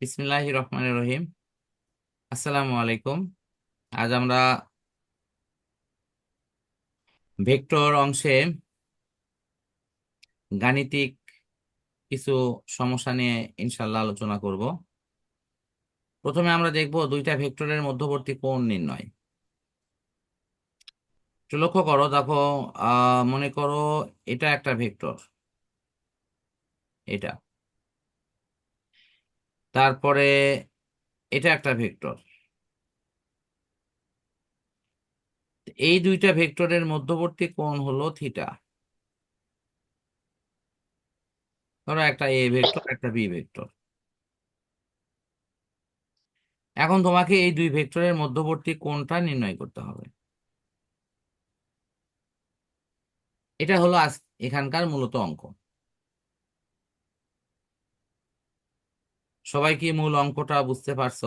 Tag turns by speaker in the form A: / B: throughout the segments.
A: বিসমিল্লাহ রহমান রহিম। আসসালামু আলাইকুম। আজ আমরা ভেক্টর অংশে গাণিতিক কিছু সমস্যা নিয়ে ইনশাল্লাহ আলোচনা করব। প্রথমে আমরা দেখব দুইটা ভেক্টরের মধ্যবর্তী কোণ নির্ণয়। একটু লক্ষ্য করো, দেখো মনে করো এটা একটা ভেক্টর, এটা। তারপরে এটা একটা ভেক্টর। এই দুইটা ভেক্টরের মধ্যবর্তী কোণ হলো থিটা। ধরো একটা এ ভেক্টর, একটা বি ভেক্টর। এখন তোমাকে এই দুই ভেক্টরের মধ্যবর্তী কোণটা নির্ণয় করতে হবে। এটা হলো আজ এখানকার মূলত অঙ্ক। সবাই কি মূল অঙ্কটা বুঝতে পারছ?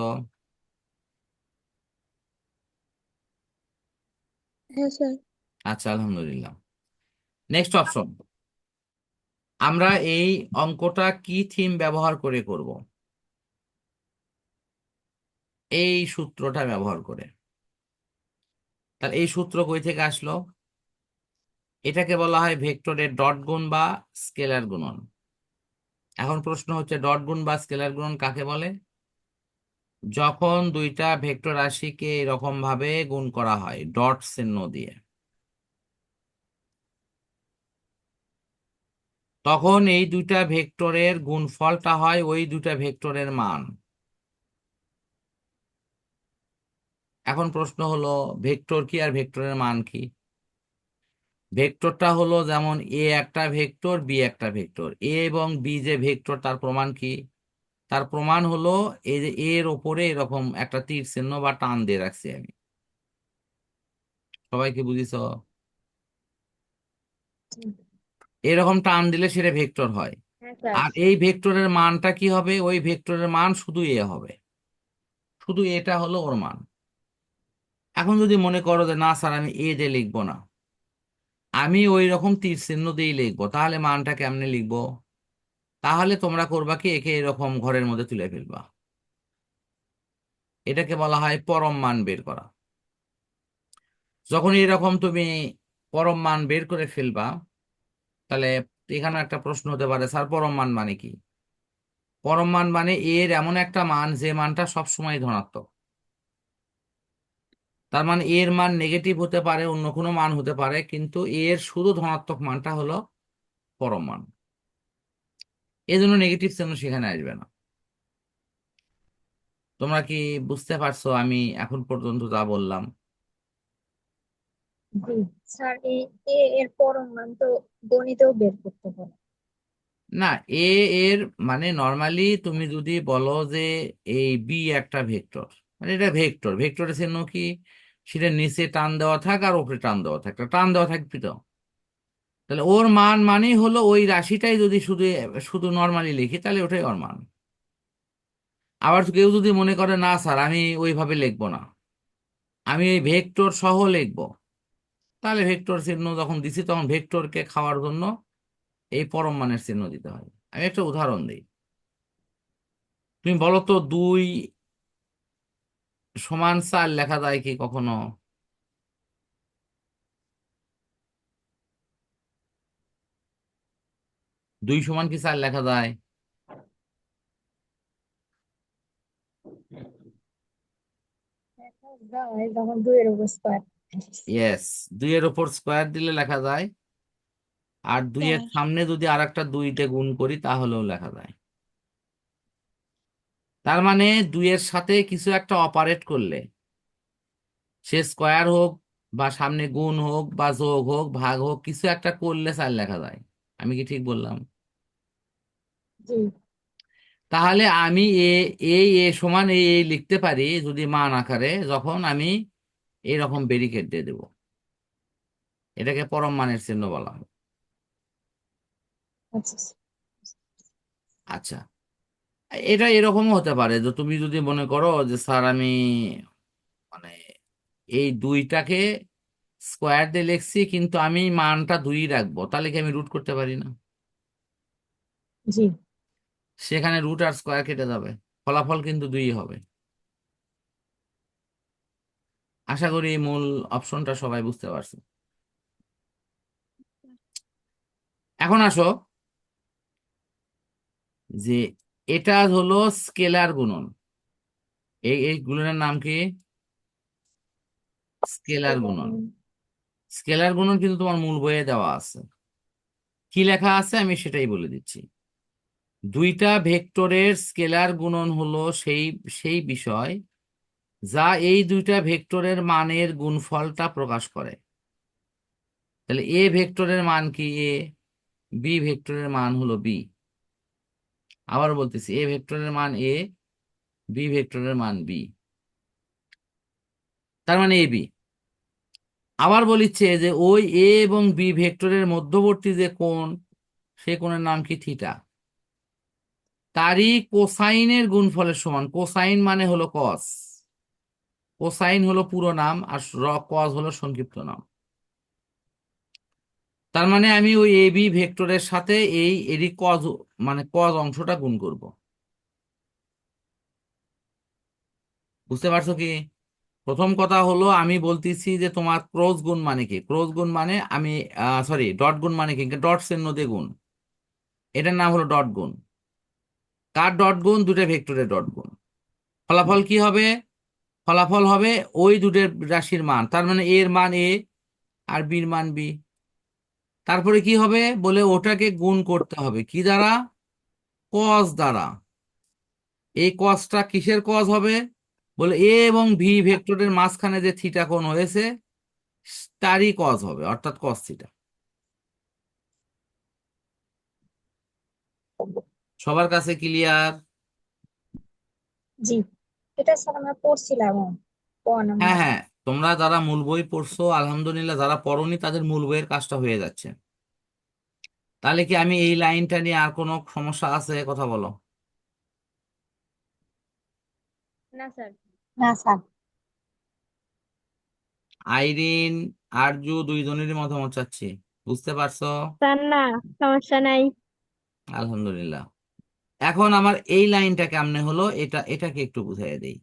B: হ্যাঁ স্যার।
A: আচ্ছা আলহামদুলিল্লাহ। নেক্সট অপশন আমরা এই অঙ্কটা কি থিম ব্যবহার করে করব? এই সূত্রটা ব্যবহার করে। তাহলে এই সূত্র কই থেকে আসলো? এটাকে বলা হয় ভেক্টরের ডট গুণ বা স্কেলার গুণন। এখন প্রশ্ন হচ্ছে ডট গুণ বা স্কেলার গুণন কাকে বলে? যখন দুইটা ভেক্টর রাশিকে এরকম ভাবে গুণ করা হয়, ডট চিহ্ন দিয়ে। তখন এই দুইটা ভেক্টরের গুণফলটা হয় ওই দুইটা ভেক্টরের মান। এখন প্রশ্ন হলো, ভেক্টর কি আর ভেক্টরের মান কি? ভেক্টরটা হলো যেমন এ একটা ভেক্টর বি একটা ভেক্টর। এ এবং বি যে ভেক্টর তার প্রমাণ কি? তার প্রমাণ হলো এই যে এর ওপরে এরকম একটা তীর চিহ্ন বা টান দিয়ে রাখছি আমি। সবাই কি বুঝিস এরকম টান দিলে সেটা ভেক্টর হয়।
B: হ্যাঁ
A: আর এই ভেক্টরের মানটা কি হবে? ওই ভেক্টরের মান শুধু এ হবে। শুধু এটা হলো ওর মান। এখন যদি মনে করো যে না স্যার আমি এ দিয়ে লিখব না। আমি ওই রকম তীর চিহ্ন দিয়েই লিখব। তাহলে মানটা কেমনে লিখব? তাহলে তোমরা করবা কি? একে এরকম ঘরের মধ্যে তুলে ফেলবা। এটাকে বলা হয় পরম মান বের করা। যখন এরকম তুমি পরম মান বের করে ফেলবা, তাহলে এখানে একটা প্রশ্ন হতে পারে, স্যার, পরম মান মানে কি? পরম মান মানে এর এমন একটা মান যে মানটা সবসময় ধনাত্মক। তার মানে এর মান নেগেটিভ হতে পারে অন্য কোনো মান হতে পারে কিন্তু এর শুধু ধনাত্মক মানটা হলো পরম মান। এই জন্য নেগেটিভ চিহ্ন সেখানে আসবে না। তোমরা কি বুঝতে পারছ আমি এখন পর্যন্ত যা বললাম?
B: স্যার এ এর পরম মান তো গণিতেও বের করতে পারে।
A: না এ এর মানে নর্মালি তুমি যদি বলো যে এই বি একটা ভেক্টর মানে এটা ভেক্টর ভেক্টরের চিহ্ন কি? সেটা নিচে টান দেওয়া থাক আর ওপরে টান দেওয়া থাক। টান দেওয়া থাকবি তো? তাহলে ওর মান মানেই হলো ওই রাশিটাই যদি শুধু শুধু নর্মালি লিখি, তাহলে ওটাই ওর মান। আবার কেউ যদি মনে করে, না স্যার, আমি ওইভাবে লিখব না। আমি এই ভেক্টর সহ লিখব। তাহলে ভেক্টর চিহ্ন যখন দিছি, তখন ভেক্টরকে খাওয়ার জন্য এই পরম মানের চিহ্ন দিতে হয়। আমি একটা উদাহরণ দিই। তুমি বলো তো দুই সমান চার লেখা যায় কি কখনো? দুই সমান কি চার লেখা যায়?
B: দেখা দুইয়ের উপর স্কোয়ার
A: ইয়েস দুইয়ের ওপর স্কোয়ার দিলে লেখা যায়। আর দুইয়ের
B: হ্যাঁ।
A: সামনে যদি আর একটা দুইতে গুণ করি তাহলেও লেখা যায়। তার মানে দুইয়ের সাথে কিছু একটা অপারেট করলে সে স্কোয়ার হোক বা সামনে গুণ হোক বা যোগ হোক ভাগ হোক কিছু একটা করলে চার লেখা যায়। আমি কি ঠিক বললাম? তাহলে আমি এ এই এ সমান এই এই লিখতে পারি যদি মান আকারে যখন আমি এইরকম ব্যারিকেড দিয়ে দেব। এটাকে পরম মানের চিহ্ন বলা হয়।
B: আচ্ছা।
A: আচ্ছা। এটা এরকমও হতে পারে যে তুমি যদি মনে করো যে স্যার আমি মানে এই দুইটাকে স্কোয়ার দিয়ে লিখছি কিন্তু আমি মানটা দুই রাখব তাহলে কি আমি রুট করতে পারি না?
B: জি।
A: সেখানে রুট আর স্কোয়ার কেটে যাবে ফলাফল কিন্তু দুই হবে। আশা করি মূল অপশনটা সবাই বুঝতে পারছে। এখন আসো যে এটা হলো স্কেলার গুণন। এই এই গুণনের নাম কি? স্কেলার গুণন। স্কেলার গুণন কিন্তু তোমার মূল বইয়ে দেওয়া আছে। কি লেখা আছে? আমি সেটাই বলে দিচ্ছি। দুইটা ভেক্টরের স্কেলার গুণন হলো সেই সেই বিষয় যা এই দুইটা ভেক্টরের মানের গুণফলটা প্রকাশ করে। তাহলে এ ভেক্টরের মান কি? এ। বি ভেক্টরের মান হলো বি। আবার বলতেছি, এ ভেক্টরের মান এ, বি ভেক্টরের মান বি। তার মানে এ, বি। আবার বলিচ্ছে যে ওই এ এবং বি ভেক্টরের মধ্যবর্তী যে কোণ, সে কোণের নাম কি থিটা? তারই কোসাইনের গুণফলের সমান। কোসাইন মানে হলো কস কোসাইন হলো পুরো নাম আর কস হলো সংক্ষিপ্ত নাম। তার মানে আমি ওই এ বি ভেক্টরের সাথে এই এরই কজ মানে কজ অংশটা গুণ করব। বুঝতে পারছ কি? প্রথম কথা হলো আমি বলতেছি যে তোমার ক্রস গুণ মানে কি? ক্রস গুণ মানে আমি সরি ডট গুণ মানে কি? ডট চিহ্ন দিয়ে গুণ। এটার নাম হলো ডট গুণ। কার ডট গুণ? দুটো ভেক্টরের ডট গুণ। ফলাফল কি হবে? ফলাফল হবে ওই দুটো রাশির মান। তার মানে এর মান এ আর বির মান বি তারপরে কি হবে? বলে ওটাকে গুণ করতে হবে। কি দ্বারা? কস দ্বারা। এই কসটা কিসের কস হবে? বলে এ এবং ভি ভেক্টরের মাঝখানে যে থিটা কোণ হয়েছে তারই কস হবে অর্থাৎ কস থিটা সবার কাছে ক্লিয়ার
B: জি। এটা স্যার আমরা পড়ছিলাম
A: হ্যাঁ হ্যাঁ। তোমরা যারা মূল বই পড়ছো আলহামদুলিল্লাহ যারা পড়োনি তাদের মূল বইয়ের কাজটা হয়ে যাচ্ছে। তাহলে কি আমি এই লাইনটা নিয়ে আর কোনো সমস্যা আছে? কথা বলো।
B: না স্যার। না স্যার।
A: আইরিন আরজু দুইজনেরই মতামত চাচ্ছি। বুঝতে পারছ?
C: স্যার না সমস্যা নাই।
A: আলহামদুলিল্লাহ। এখন আমার এই লাইনটা কেমনে হলো এটা এটাকে একটু বুঝাই দেই।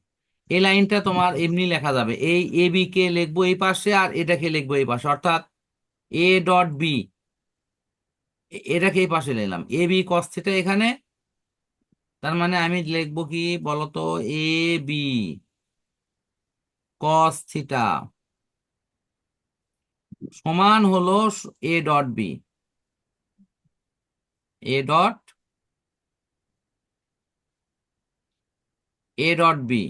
A: এই লাইনটা তোমার এমনি লেখা যাবে। এই এ বি কে লিখব এই পাশে আর এটাকে লিখব এই পাশে। অর্থাৎ এ ডট বি এটাকে এই পাশে নিলাম এ বি কস থিটা এখানে। তার মানে আমি লিখব কি বলতো? এ বি কস থিটা সমান হলো A dot B A dot A dot B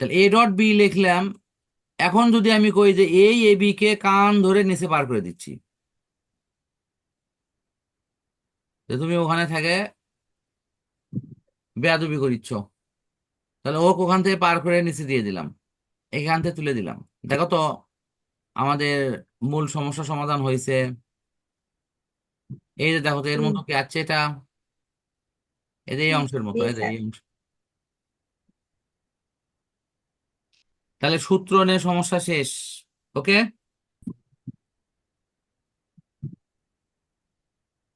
A: তাহলে এ ডট বি লিখলাম এখন যদি আমি কই যে এই এ বি কে কান ধরে নিচে পার করে দিচ্ছি। যে তুমি ওখানে থাকে বেয়াদবি করিচ্ছ তাহলে ওক ওখান থেকে পার করে নিচে দিয়ে দিলাম এখান থেকে তুলে দিলাম। দেখো তো আমাদের মূল সমস্যা সমাধান হয়েছে। এই যে দেখো তো এর মতো কি আছে এটা? এই যে এই অংশের মতো
B: জি
A: এই যে এই অংশ। তাহলে সূত্র নিয়ে সমস্যা শেষ ওকে?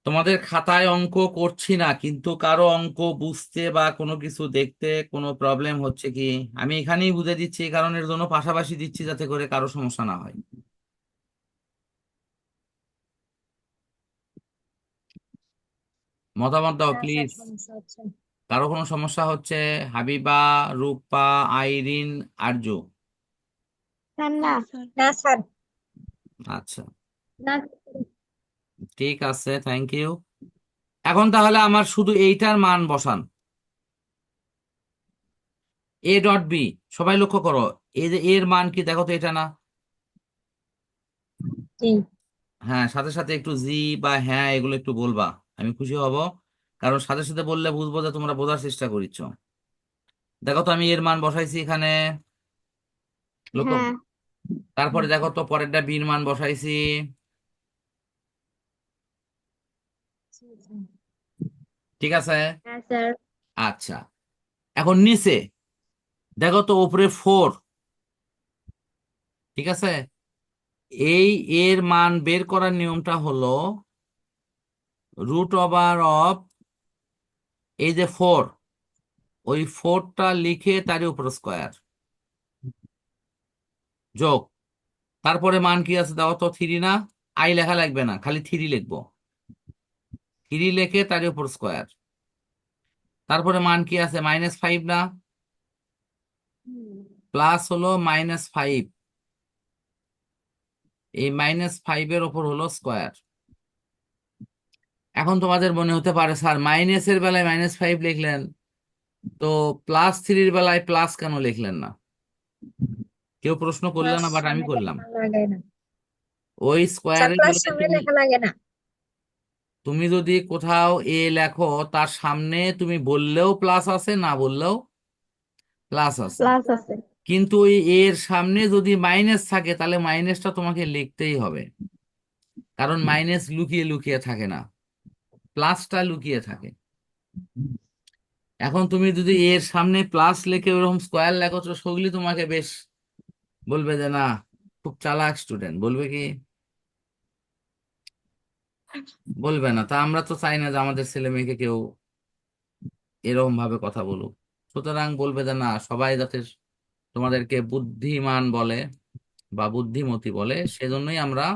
A: তোমাদের খাতায় অঙ্ক করছি না কিন্তু কারও অঙ্ক বুঝতে বা কোনো কিছু দেখতে কোনো প্রবলেম হচ্ছে কি? আমি এখানেই বুঝে দিচ্ছি এই কারণের জন্য পাশাপাশি দিচ্ছি যাতে করে কারও সমস্যা না হয়। মতামত দাও প্লিজ
B: সমস্যা হচ্ছে।
A: কারও কোনো সমস্যা হচ্ছে? হাবিবা রূপা আইরিন আরজু
C: স্যার না
B: না স্যার।
A: আচ্ছা। ঠিক আছে থ্যাংক ইউ এখন তাহলে আমার শুধু এইটার মান বসান। এ ডট বি সবাই লক্ষ্য করো এই যে এর মান কি দেখো তো এটা না? হ্যাঁ সাথে সাথে একটু জি বা হ্যাঁ এগুলো একটু বলবা আমি খুশি হব। কারণ সাথে সাথে বললে বুঝব যে তোমরা বোঝার চেষ্টা করিচ্ছ দেখো তো আমি এর মান বসাইছি এখানে। লক্ষ্য।
C: হ্যাঁ।
A: তারপরে দেখো তো পরেরটা বির মান বসাইছি। ঠিক আছে?
B: হ্যাঁ স্যার।
A: আচ্ছা। এখন নিচে। দেখো তো উপরে ফোর ঠিক আছে? এই এর মান বের করার নিয়মটা হলো রুট ওভার অফ এই যে ফোর, ওই ফোরটা লিখে তারই উপর স্কোয়ার। যোগ। তারপরে মান কি আছে? দাও তো থ্রি না। আই লেখা লাগবে না, খালি থ্রি লিখব। থ্রি লিখে তারই উপর স্কোয়ার। তারপরে মান কি আছে? মাইনাস ফাইভ না? প্লাস হলো মাইনাস ফাইভ। এই মাইনাস ফাইভের ওপর হলো স্কোয়ার। এখন তোমাদের মনে হতে পারে স্যার মাইনাসের বেলায় মাইনাস ফাইভ লিখলেন তো প্লাস থ্রির বেলায় প্লাস কেন লিখলেন না? কেউ প্রশ্ন করলেন না বাট আমি করলাম। ওই
B: সামনে
A: তুমি যদি কোথাও এ লেখো তার সামনে তুমি বললেও প্লাস আছে না বললেও প্লাস আছে। কিন্তু ওই এর সামনে যদি মাইনাস থাকে তাহলে মাইনাসটা তোমাকে লিখতেই হবে। কারণ মাইনাস লুকিয়ে লুকিয়ে থাকে না। প্লাসটা লুকিয়ে থাকে। এখন তুমি যদি এর সামনে প্লাস লেখে ওরকম স্কোয়ার লেখো তো সেগুলি তোমাকে বেশ বলবে যে, না, খুব চালাক স্টুডেন্ট বলবে কি? বলবে না। তা আমরা তো চাই না যে আমাদের ছেলে মেয়েকে কেউ এরকম ভাবে কথা বলুক। সুতরাং বলবে যে, না, সবাই যাতে তোমাদেরকে বুদ্ধিমান বলে বা বুদ্ধিমতী বলে, সেজন্যই আমরা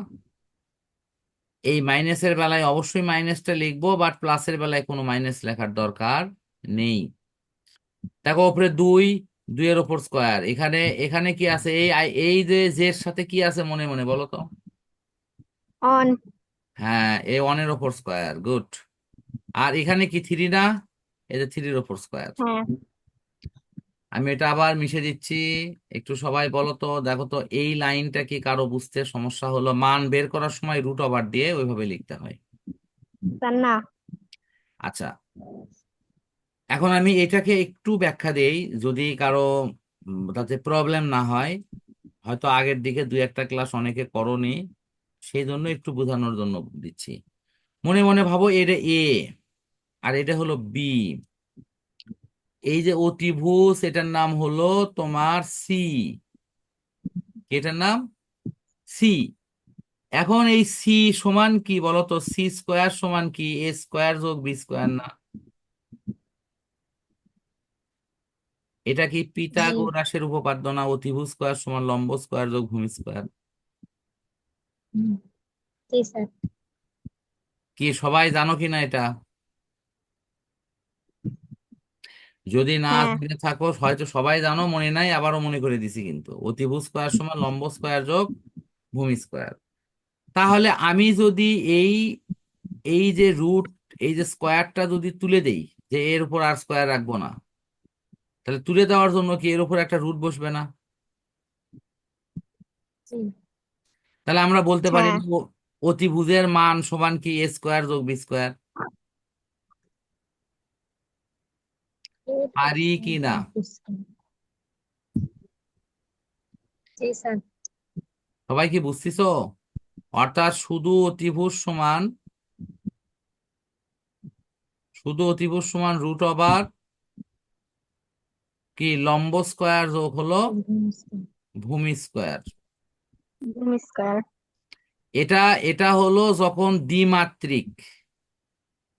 A: এই মাইনাসের বেলায় অবশ্যই মাইনাসটা লিখব বাট প্লাসের বেলায় কোনো মাইনাস লেখার দরকার নেই। দেখো উপরে দুই দুইয়ের ওপর স্কোয়ার। এখানে এখানে কি আছে? এই এই যে জের সাথে কি আছে মনে মনে বলো তো?
C: অন
A: হ্যাঁ এই ওয়ানের ওপর স্কোয়ার গুড আর এখানে কি থ্রি না? এই যে থ্রির ওপর স্কোয়ার।
C: হ্যাঁ।
A: আমি এটা আবার মিশে দিচ্ছি। একটু সবাই বলো তো দেখো তো এই লাইনটা কি কারও বুঝতে সমস্যা হলো? মান বের করার সময় রুট ওভার দিয়ে ওইভাবে লিখতে হয়।
C: না।
A: আচ্ছা। এখন আমি এটাকে একটু ব্যাখ্যা দেই যদি কারও তাতে প্রবলেম না হয় হয়তো আগের দিকে দুই একটা ক্লাস অনেকে করনি সেই জন্য একটু বোঝানোর জন্য দিচ্ছি। মনে মনে ভাবো এটা এ আর এটা হলো বি এই যে অতিভুজ এটার নাম হলো তোমার সি এটার নাম? সি এখন এই সি সমান কি বলতো? সি স্কোয়ার সমান কি? এ স্কোয়ার যোগ বি স্কোয়ার না। এটা কি
B: জি
A: পিথাগোরাসের উপপাদ্য না অতিভুজ স্কোয়ার সমান লম্ব স্কোয়ার যোগ ভূমি স্কোয়ার কি সবাই জানো কিনা এটা? যদি না
C: হ্যাঁ
A: জেনে থাকো হয়তো সবাই জানো মনে নাই আবারও মনে করে দিছি কিন্তু। অতিভুজ স্কোয়ার সমান লম্ব স্কোয়ার যোগ ভূমি স্কোয়ার। তাহলে আমি যদি এই এই যে রুট এই যে স্কোয়ারটা যদি তুলে দেই যে এর উপর আর স্কোয়ার রাখব না তাহলে তুলে দেওয়ার জন্য কি এর উপর একটা রুট বসবে না?
B: জি।
A: তাহলে আমরা বলতে পারি
C: হ্যাঁ।
A: অতিভুজের মান সমান কি এ স্কোয়ার যোগ বি স্কোয়ার? পারি কি না?
B: বুঝছি। জি স্যার।
A: সবাই কি বুঝছিছো অর্থাৎ শুধু অতিভুজ সমান শুধু অতিভুজ সমান রুট ওভার কি লম্ব স্কোয়ার যোগ হলো? ভূমি স্কোয়ার
C: ভূমি স্কোয়ার
A: এটা এটা হলো যখন দ্বিমাত্রিক।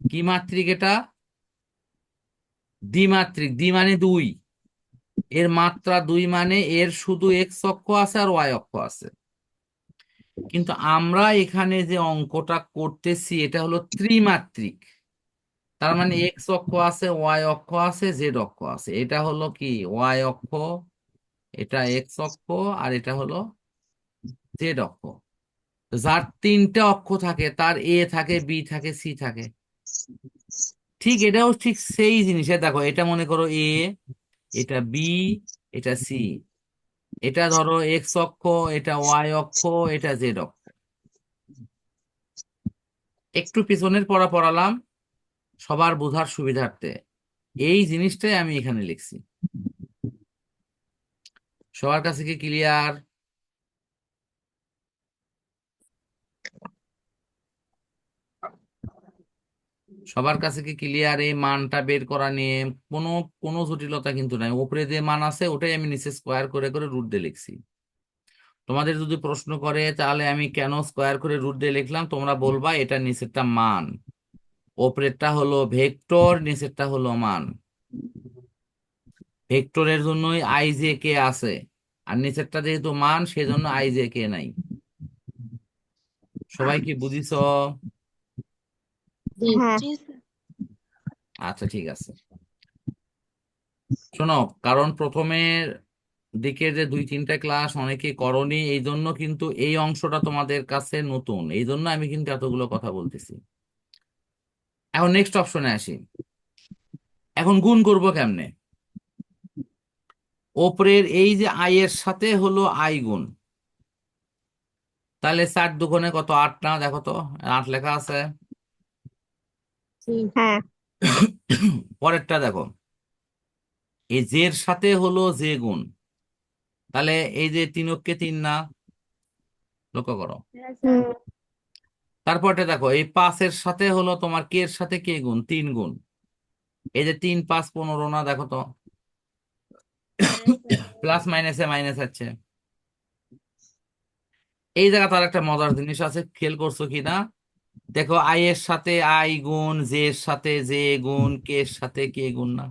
A: কি মাত্রিক এটা? দ্বিমাত্রিক, দ্বি মানে দুই। এর মাত্রা দুই মানে এর শুধু এক্স অক্ষ আছে আর ওয়াই অক্ষ আছে। কিন্তু আমরা এখানে যে অঙ্কটা করতেছি, এটা হলো ত্রিমাত্রিক। তার মানে এক্স অক্ষ আছে ওয়াই অক্ষ আছে জেড অক্ষ আছে। এটা হলো কি? ওয়াই অক্ষ, এটা এক্স অক্ষ আর এটা হলো জেড অক্ষ। যার তিনটে অক্ষ থাকে, তার এ থাকে, বি থাকে, সি থাকে। ঠিক এটাও ঠিক সেই জিনিস। দেখো, এটা মনে করো এ, এটা বি, এটা সি। এটা ধরো এক্স অক্ষ, এটা ওয়াই অক্ষ, এটা জেড অক্ষ। একটু পিছনের পড়া পড়ালাম সবার বোঝার সুবিধার্থে। এই জিনিসটাই আমি এখানে লিখছি। সবার কাছে কি ক্লিয়ার সবার কাছে কি ক্লিয়ার এই মানটা বের করা নিয়ে কোনো কোনো জটিলতা কিন্তু নাই। ওপরে যে মান আছে, ওটাই আমি নিচে স্কোয়ার করে করে রুট দিয়ে লিখছি। তোমাদের যদি প্রশ্ন করে, তাহলে আমি কেন স্কোয়ার করে রুট দিয়ে লিখলাম? তোমরা বলবা, এটা নিচেরটা মান। ওপরেরটা হলো ভেক্টর নিচেরটা হলো মান। ভেক্টরের জন্যই আই জে কে আছে। আর নিচেরটা যেহেতু মান, সেজন্য আই জে কে নাই। সবাই কি
C: হ্যাঁ
A: আচ্ছা ঠিক আছে। শোনো কারণ প্রথমের দিকে যে দুই তিনটা ক্লাস অনেকে করনি এই জন্য কিন্তু এই অংশটা তোমাদের কাছে নতুন। এই জন্য আমি কিন্তু এতগুলো কথা বলতেছি। এখন নেক্সট অপশনে আসি। এখন গুণ করব কেমনে? ওপরের এই যে আই এর সাথে হলো আই গুণ। তাহলে চার দুগুণে কত? আট না দেখো তো আট লেখা আছে।
C: হ্যাঁ।
A: পরেরটা দেখো। এই জের সাথে হলো জে গুণ তাহলে এই যে তিনককে তিন না লক্ষ্য করো। তারপরটা দেখো এই পাঁচের সাথে হলো তোমার কে এর সাথে কে গুণ? তিন গুণ। এই যে তিন পাঁচ পনেরো না দেখো তো। প্লাস মাইনাসে মাইনাস আছে এই জায়গা তার একটা মজার জিনিস আছে খেল করছ কি না দেখো আই এর সাথে আই গুণ জে এর সাথে জে গুণ কে এর সাথে কে গুণ না?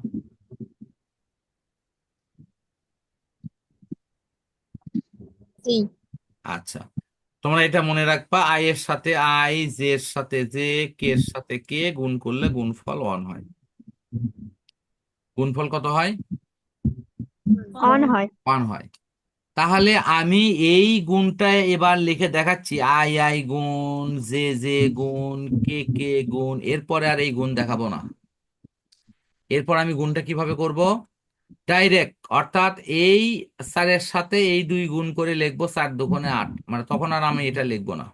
A: আচ্ছা তোমরা এটা মনে রাখবা আই এর সাথে আই জে এর সাথে জে কে এর সাথে কে গুণ করলে গুণফল ওয়ান হয়। গুণফল কত হয়?
C: অন হয়।
A: ওয়ান হয়। তাহলে আমি এই গুণটা এবার লিখে দেখাচ্ছি। আই আই গুণ, জে জে গুণ, কে কে গুণ। এরপরে আর এই গুণ দেখাবো না। এরপর আমি গুণটা কীভাবে করব? ডাইরেক্ট অর্থাৎ এই চারের সাথে এই দুই গুণ করে লিখব চার দুগুণে আট। মানে তখন আর আমি এটা লিখব না।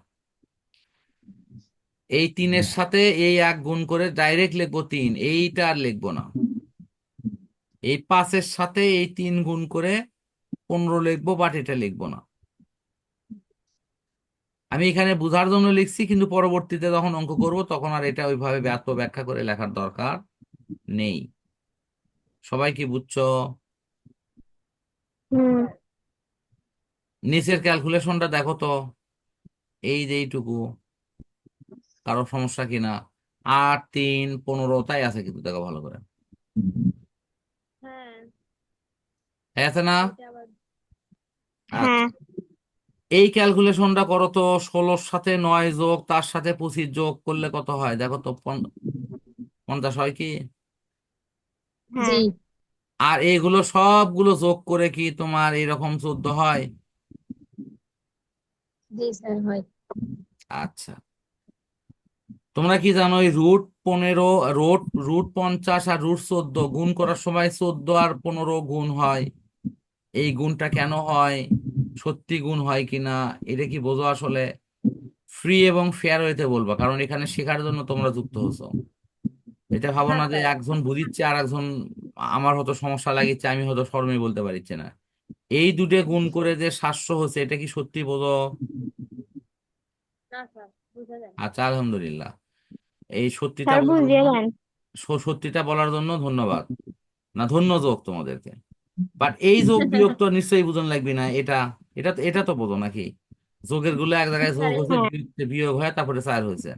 A: এই তিনের সাথে এই এক গুণ করে ডাইরেক্ট লিখব তিন। এইটা আর লিখব না। এই পাঁচের সাথে এই তিন গুণ করে পনেরো লিখব বাট এটা লিখব না। আমি এখানে বোঝার জন্য লিখছি কিন্তু পরবর্তীতে যখন অঙ্ক করব তখন আর এটা ওইভাবে এত ব্যাখ্যা করে লেখার দরকার নেই। সবাই কি বুঝছ? নিচের ক্যালকুলেশনটা দেখো তো। এই যে এইটুকু। কারও সমস্যা কিনা আট তিন পনেরো তাই আছে কিন্তু দেখো ভালো করে। আছে না
C: হ্যাঁ।
A: আচ্ছা। এই ক্যালকুলেশনটা করো তো ষোলোর সাথে নয় যোগ তার সাথে পঁচিশ যোগ করলে কত হয়? দেখো তো পঞ্চাশ হয় কি?
C: হ্যাঁ।
A: আর এইগুলো সবগুলো যোগ করে কি তোমার এরকম চোদ্দ হয়?
B: জি স্যার হয়।
A: আচ্ছা। তোমরা কি জানো এই রুট পনেরো রুট রুট পঞ্চাশ আর রুট চোদ্দ গুণ করার সময় চোদ্দ আর পনেরো গুণ হয়? এই গুণটা কেন হয়? সত্যি গুণ হয় কিনা এটা কি বোঝো আসলে? ফ্রি এবং ফেয়ার ওয়েতে বলবা কারণ এখানে শেখার জন্য তোমরা যুক্ত হছো এটা ভাবো না যে একজন বুঝিচ্ছে আর একজন আমার হয়তো সমস্যা লাগিচ্ছে আমি হয়তো শর্মে বলতে পারছি না। এই দুটো গুণ করে যে সাতশো হচ্ছে এটা কি সত্যি বোঝো?
B: না স্যার বোঝা যায় না।
A: আচ্ছা আলহামদুলিল্লাহ। এই সত্যিটা বলার জন্য সত্যিটা বলার জন্য ধন্যবাদ। না ধন্য যোগ তোমাদেরকে। বাট এই যোগ বিয়োগ তো নিশ্চয়ই বুঝন লাগবে না এটা এটা তো এটা তো বোঝো নাকি? যোগেরগুলো এক জায়গায় যোগ হয়েছে
C: হ্যাঁ।
A: বিয়োগ- হয় তারপরে চার হয়েছে।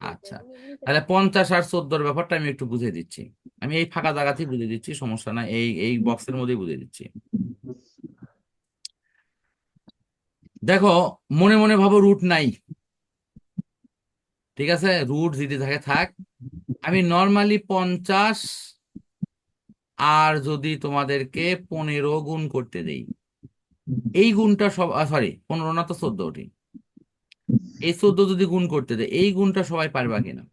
A: আচ্ছা। তাহলে পঞ্চাশ আর চোদ্দোর ব্যাপারটা আমি একটু বুঝিয়ে দিচ্ছি। আমি এই ফাঁকা জায়গাতেই বুঝিয়ে দিচ্ছি সমস্যা নাই এই এই বক্সের মধ্যেই বুঝিয়ে দিচ্ছি। দেখো মনে মনে ভাবো রুট নাই। ঠিক আছে? রুট যদি থাকে থাক। আমি নর্মালি পঞ্চাশ আর যদি তোমাদেরকে পনেরো গুণ করতে দেই এই গুণটা সব সরি পনেরো না তো চোদ্দ ওটি এই চোদ্দ যদি গুণ করতে দেয় এই গুণটা সবাই পারবা কিনা?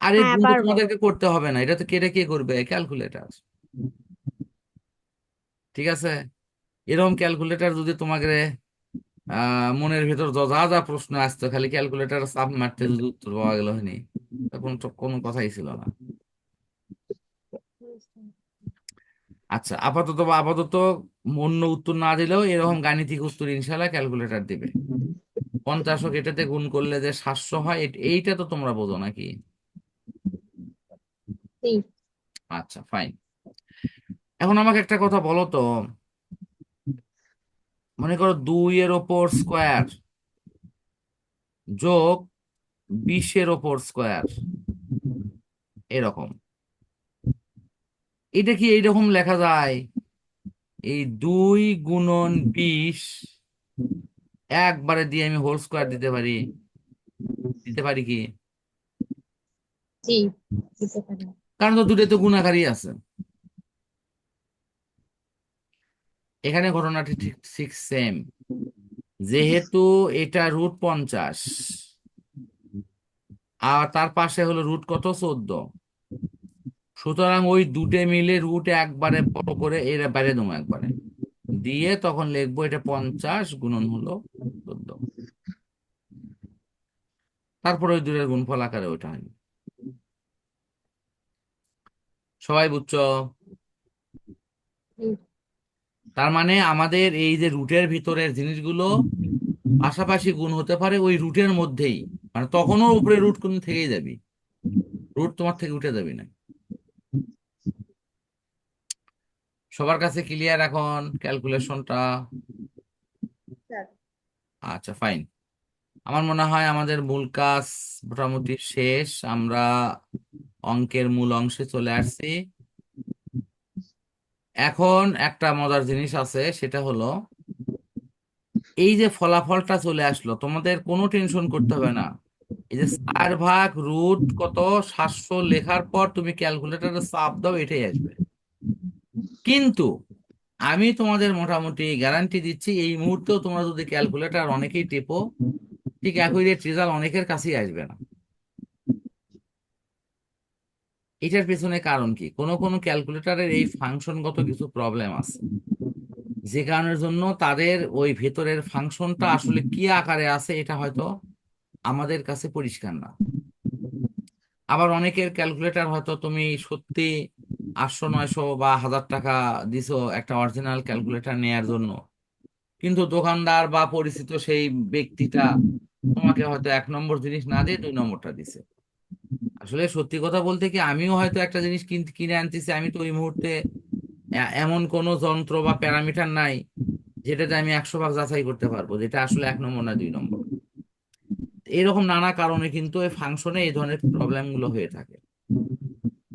A: আর এই
C: হ্যাঁ,
A: গুণ তোমাদেরকে করতে হবে না। এটা তো কেটে কে করবে? ক্যালকুলেটার। ঠিক আছে? এরকম ক্যালকুলেটর যদি তোমাকে আহ মনের ভেতর যা যা যা প্রশ্ন আসতো খালি ক্যালকুলেটর চাপ মারতে যদি উত্তর পাওয়া গেল হয়নি তখন কোনো কথাই ছিল না
B: জি, স্যার।
A: আচ্ছা আপাতত বা আপাতত অন্য উত্তর না দিলেও এরকম গাণিতিক উত্তর ইনশাল্লাহ ক্যালকুলেটর দিবে। পঞ্চাশক এটাতে গুণ করলে যে সাতশো হয় এইটা তো তোমরা বোঝো নাকি? আচ্ছা ফাইন এখন আমাকে একটা কথা বলো তো। মনে করো দুই এর ওপর স্কোয়ার যোগ বিশের ওপর স্কোয়ার এরকম। এটা কি এইরকম লেখা যায়? এই দুই গুণন বিশ একবারে দিয়ে আমি হোল স্কোয়ার দিতে পারি। দিতে পারি কি? কারণ তো দুটোই তো গুণাকারই আছে। এখানে ঘটনাটি ঠিক ঠিক সেম যেহেতু এটা রুট পঞ্চাশ আর তার পাশে হলো রুট কত? চোদ্দ। সুতরাং ওই দুটে মিলে রুট একবারে বড় করে এর বাইরে দেবো একবারে। দিয়ে তখন লিখব এটা পঞ্চাশ গুণন হলো চোদ্দ। তারপর ওই দুটোর গুণফল আকারে ওইটা হয়। সবাই বুঝছ? তার মানে আমাদের এই যে রুটের ভিতরের জিনিসগুলো পাশাপাশি গুণ হতে পারে ওই রুটের মধ্যেই। মানে তখনও উপরে রুট কোন থেকেই যাবি? রুট তোমার থেকে উঠে যাবি না। সবার কাছে ক্লিয়ার এখন ক্যালকুলেশনটা আচ্ছা ফাইন আমার মনে হয় আমাদের মূল কাজ মোটামুটি শেষ। আমরা অঙ্কের মূল অংশে চলে আসছি। এখন একটা মজার জিনিস আছে সেটা হলো এই যে ফলাফলটা চলে আসলো তোমাদের কোনো টেনশন করতে হবে না। এই যে চার ভাগ রুট কত সাতশো লেখার পর তুমি ক্যালকুলেটরে চাপ দাও এটাই আসবে। কিন্তু আমি তোমাদের মোটামুটি গ্যারান্টি দিচ্ছি, এই মুহূর্তেও তোমরা যদি ক্যালকুলেটর অনেকেই টেপো, ঠিক একই রেট রেজাল্ট অনেকের কাছেই আসবে না। এটার পেছনে কারণ কি? কোনো কোনো ক্যালকুলেটরের এই ফাংশনগত কিছু প্রবলেম আছে। যে কারণের জন্য তাদের ওই ভেতরের ফাংশনটা আসলে কি আকারে আছে এটা হয়তো আমাদের কাছে পরিষ্কার না। আবার অনেকের ক্যালকুলেটার হয়তো তুমি সত্যি আটশো, নয়শো বা হাজার টাকা দিছো একটা অরিজিনাল ক্যালকুলেটর নেয়ার জন্য। কিন্তু দোকানদার বা পরিচিত সেই ব্যক্তিটা তোমাকে হয়তো এক নম্বর জিনিস না দিয়ে দুই নম্বরটা দিছে। আসলে সত্যি কথা বলতে কি, আমিও হয়তো একটা জিনিস কিন- কিনে আনতেছি, আমি তো ওই মুহূর্তে এমন কোনো যন্ত্র বা প্যারামিটার নাই যেটাতে আমি একশো ভাগ যাচাই করতে পারব, যেটা আসলে এক নম্বর না দুই নম্বর। এরকম নানা কারণে কিন্তু এই ফাংশনে এই ধরনের প্রবলেমগুলো হয়ে থাকে।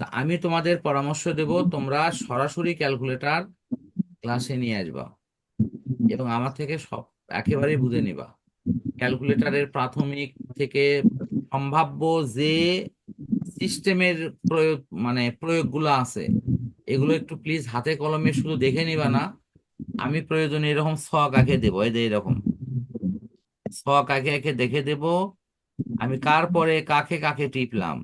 A: তা আমি তোমাদের পরামর্শ দেব তোমরা সরাসরি ক্যালকুলেটার ক্লাসে নিয়ে আসবা এবং আমার থেকে সব একেবারেই বুঝে নিবা। ক্যালকুলেটরের প্রাথমিক থেকে সম্ভাব্য যে সিস্টেমের প্রয়োগ মানে প্রয়োগগুলো আছে এগুলো একটু প্লিজ হাতে কলমে শুধু দেখে নিবা না। আমি প্রয়োজনে এরকম ছক আঁকে দেবো এই যে এরকম। ছক আঁকে আঁকে দেখে দেব আমি কার পরে কাকে কাকে টিপলাম।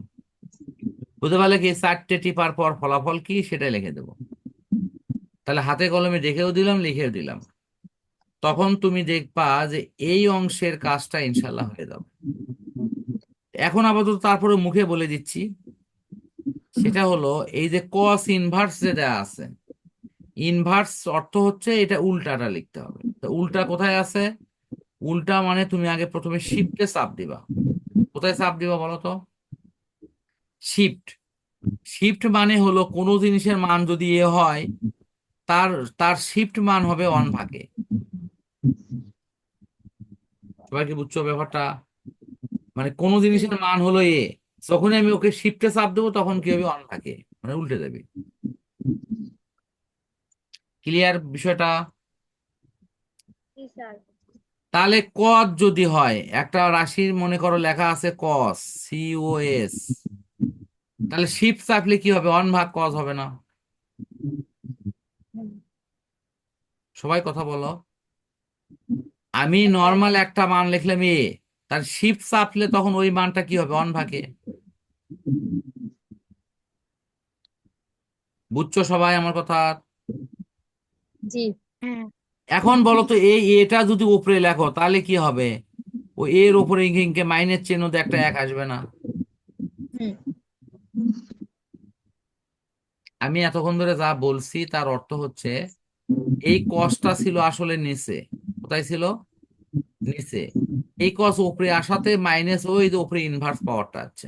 A: বুঝতে পারলে কি চারটে টিপার পর ফলাফল কি? সেটাই লিখে দেবো। তাহলে হাতে কলমে দেখেও দিলাম, লিখেও দিলাম। তখন তুমি দেখবা যে এই অংশের কাজটা ইনশাল্লাহ হয়ে যাবে। এখন আপাতত তারপরে মুখে বলে দিচ্ছি, সেটা হলো এই যে কস ইনভার্স যে দেয়া আছে ইনভার্স অর্থ হচ্ছে এটা উল্টাটা লিখতে হবে। তো উল্টা কোথায় আছে? উল্টা মানে তুমি আগে প্রথমে শিফটে চাপ দিবা। কোথায় চাপ দিবা বলো তো? শিফট শিফট মানে হলো কোনো জিনিসের মান যদি এ হয় তার তার শিফট মান হবে অন ভাগে। সবাই কি বুঝছ ব্যাপারটা? মানে কোন জিনিসের মান হলো এ। যখনই আমি ওকে শিফটে চাপ দেবো তখন কি হবে? অন থাকে মানে উল্টে যাবে ক্লিয়ার বিষয়টা? তাহলে কস যদি হয় একটা রাশির মনে করো লেখা আছে কস সি ও এস তাহলে শিফট চাপলে কি হবে? অন ভাগ কজ হবে না। সবাই কথা বলো। আমি নর্মাল একটা মান লিখলাম এ তার শিফট চাপলে তখন ওই মানটা কি হবে? অন ভাগে। বুঝছ সবাই আমার কথা?
B: জি।
A: এখন বলো তো এই এটা যদি উপরে লেখো তাহলে কি হবে? ও এর উপরে ইঙ্কে মাইনের চিহ্ন দিয়ে একটা এক আসবে না। আমি এতক্ষণ ধরে যা বলছি তার অর্থ হচ্ছে, এই কসটা ছিল আসলে নিচে। কোথায় ছিল? নিচে। এই কস উপরে আসাতে মাইনাস ওই যে উপরে ইনভার্স পাওয়ারটা আছে।